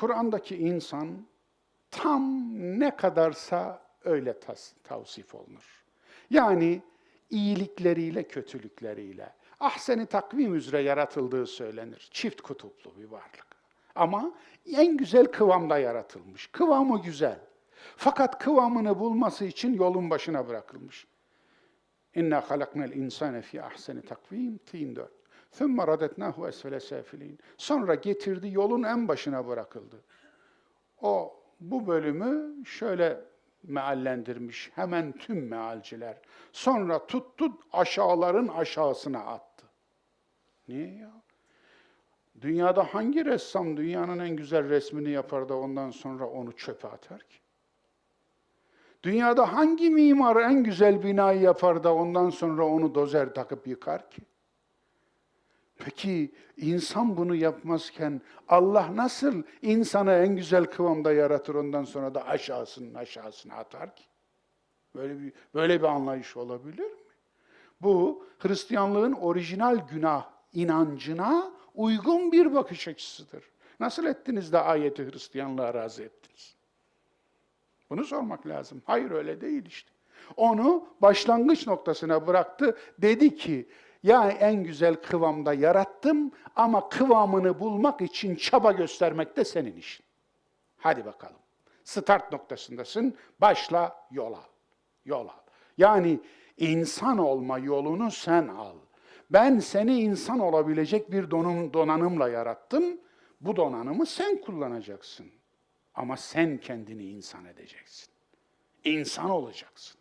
Kur'an'daki insan tam ne kadarsa öyle tavsif olunur. Yani iyilikleriyle, kötülükleriyle. Ahseni takvim üzere yaratıldığı söylenir. Çift kutuplu bir varlık. Ama en güzel kıvamda yaratılmış. Kıvamı güzel. Fakat kıvamını bulması için yolun başına bırakılmış. İnna halaknal insane fi ahseni takvim tin 4. Thumma radetnahu esfele safilin. Sonra getirdi yolun en başına bırakıldı. O bu bölümü şöyle meallendirmiş hemen tüm mealciler. Sonra tuttu aşağıların aşağısına attı. Niye ya? Dünyada hangi ressam dünyanın en güzel resmini yapar da ondan sonra onu çöpe atar ki? Dünyada hangi mimar en güzel binayı yapar da ondan sonra onu dozer takıp yıkar ki? Peki insan bunu yapmazken Allah nasıl insanı en güzel kıvamda yaratır ondan sonra da aşağısının aşağısına atar ki? Böyle bir böyle bir anlayış olabilir mi? Bu Hristiyanlığın orijinal günah inancına uygun bir bakış açısıdır. Nasıl ettiniz de ayeti Hristiyanlığa razı ettiniz? Bunu sormak lazım. Hayır öyle değil işte. Onu başlangıç noktasına bıraktı. Dedi ki ya en güzel kıvamda yarattım ama kıvamını bulmak için çaba göstermek de senin işin. Hadi bakalım. Start noktasındasın. Başla yol al. Yol al. Yani insan olma yolunu sen al. Ben seni insan olabilecek bir donum, donanımla yarattım. Bu donanımı sen kullanacaksın. Ama sen kendini insan edeceksin. İnsan olacaksın.